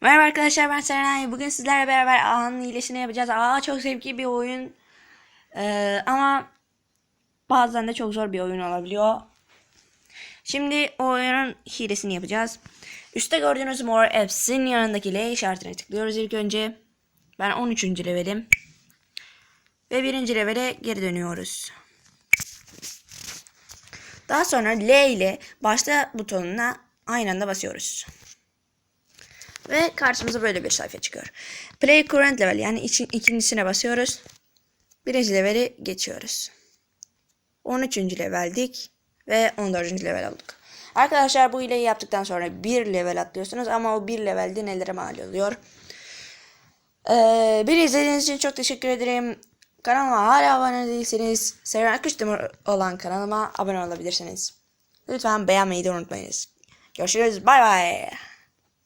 Merhaba arkadaşlar ben Serenay. Bugün sizlerle beraber ağanın iyilesini yapacağız. Aa çok zevkli bir oyun. Ee, ama bazen de çok zor bir oyun olabiliyor. Şimdi oyunun hilesini yapacağız. Üstte gördüğünüz More Apps'in yanındaki L işaretine tıklıyoruz ilk önce. Ben 13. levelim. Ve 1. levele geri dönüyoruz. Daha sonra L ile başla butonuna aynı anda basıyoruz. Ve karşımıza böyle bir sayfa çıkıyor. Play current level yani için, ikincisine basıyoruz. Birinci leveli geçiyoruz. 13. leveldik ve 14. level olduk. Arkadaşlar bu hileyi yaptıktan sonra bir level atlıyorsunuz ama o bir levelde nelere mal oluyor. Ee, beni izlediğiniz için çok teşekkür ederim. Kanalıma hala abone değilseniz Seren Akıştımır olan kanalıma abone olabilirsiniz. Lütfen beğenmeyi de unutmayınız. Görüşürüz. Bay bay.